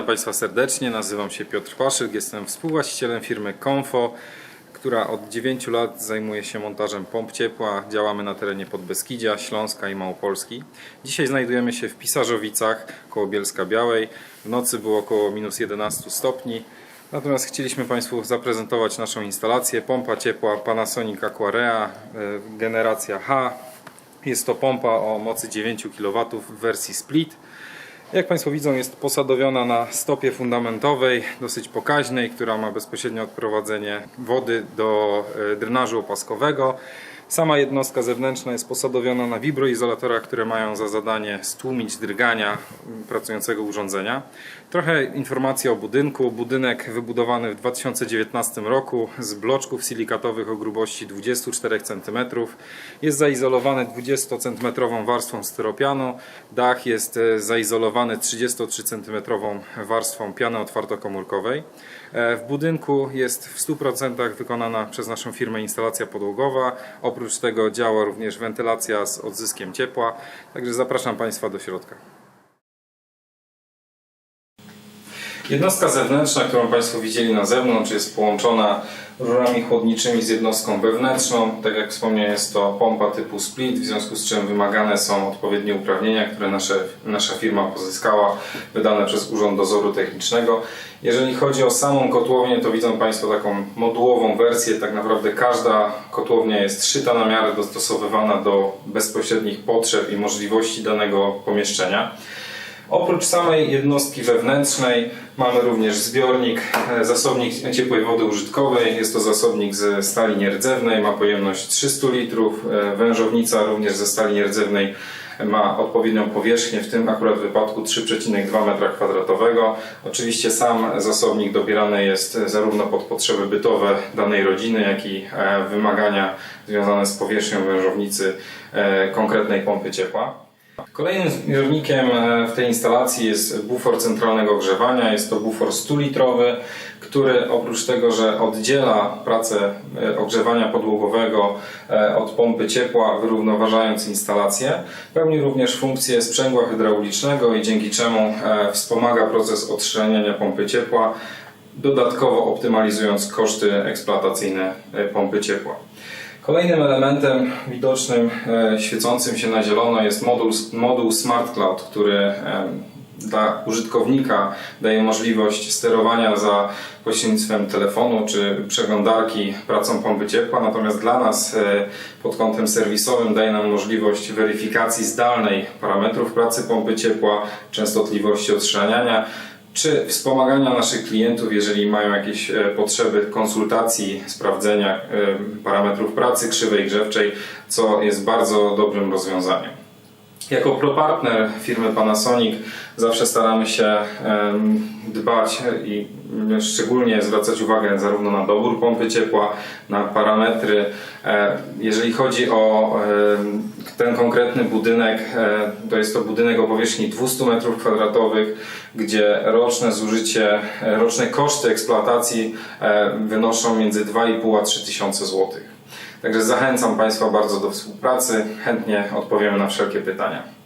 Państwa serdecznie, nazywam się Piotr Paszyk, jestem współwłaścicielem firmy Konfo, która od 9 lat zajmuje się montażem pomp ciepła. Działamy na terenie Podbeskidzia, Śląska i Małopolski. Dzisiaj znajdujemy się w Pisarzowicach, koło Bielska Białej. W nocy było około minus 11 stopni. Natomiast chcieliśmy Państwu zaprezentować naszą instalację. Pompa ciepła Panasonic Aquarea, e, generacja H. Jest to pompa o mocy 9 kW w wersji split. Jak Państwo widzą, jest posadowiona na stopie fundamentowej, dosyć pokaźnej, która ma bezpośrednie odprowadzenie wody do e, drenażu opaskowego. Sama jednostka zewnętrzna jest posadowiona na wibroizolatorach, które mają za zadanie stłumić drgania pracującego urządzenia. Trochę informacji o budynku. Budynek wybudowany w 2019 roku z bloczków silikatowych o grubości 24 cm. Jest zaizolowany 20 cm warstwą styropianu. Dach jest e, zaizolowany 33 cm warstwą piany otwartokomórkowej. E, W budynku jest w 100% wykonana przez naszą firmę instalacja podłogowa. Oprócz tego działa również wentylacja z odzyskiem ciepła. Także zapraszam Państwa do środka. Jednostka zewnętrzna, którą Państwo widzieli na zewnątrz, jest połączona rurami chłodniczymi z jednostką wewnętrzną. Tak jak wspomniałem, jest to pompa typu split, w związku z czym wymagane są odpowiednie uprawnienia, które nasze, nasza firma pozyskała, wydane przez Urząd Dozoru Technicznego. Jeżeli chodzi o samą kotłownię, to widzą Państwo taką modułową wersję. Tak naprawdę każda kotłownia jest szyta na miarę, dostosowywana do bezpośrednich potrzeb i możliwości danego pomieszczenia. Oprócz samej jednostki wewnętrznej mamy również zbiornik, e, zasobnik ciepłej wody użytkowej. Jest to zasobnik ze stali nierdzewnej, ma pojemność 300 litrów. E, Wężownica również ze stali nierdzewnej ma odpowiednią powierzchnię, w tym akurat wypadku 3,2 m2. Oczywiście sam zasobnik dobierany jest zarówno pod potrzeby bytowe danej rodziny, jak i e, wymagania związane z powierzchnią wężownicy konkretnej pompy ciepła. Kolejnym zbiornikiem e, w tej instalacji jest bufor centralnego ogrzewania. Jest to bufor 100-litrowy, który oprócz tego, że oddziela pracę e, ogrzewania podłogowego e, od pompy ciepła, wyrównoważając instalację, pełni również funkcję sprzęgła hydraulicznego i dzięki czemu wspomaga proces odszczelniania pompy ciepła, dodatkowo optymalizując koszty eksploatacyjne pompy ciepła. Kolejnym elementem widocznym, e, świecącym się na zielono jest moduł, moduł Smart Cloud, który e, dla użytkownika daje możliwość sterowania za pośrednictwem telefonu czy przeglądarki pracą pompy ciepła, natomiast dla nas e, pod kątem serwisowym daje nam możliwość weryfikacji zdalnej parametrów pracy pompy ciepła, częstotliwości odszczelniania, czy wspomagania naszych klientów, jeżeli mają jakieś e, potrzeby konsultacji, sprawdzenia e, parametrów pracy krzywej grzewczej, co jest bardzo dobrym rozwiązaniem. Jako propartner firmy Panasonic zawsze staramy się dbać i szczególnie zwracać uwagę zarówno na dobór pompy ciepła, na parametry. E, Jeżeli chodzi o ten konkretny budynek, e, to jest to budynek o powierzchni 200 m2, gdzie roczne zużycie, e, roczne koszty eksploatacji wynoszą między 2,5 a 3 tysiące złotych. Także zachęcam Państwa bardzo do współpracy. Chętnie odpowiemy na wszelkie pytania.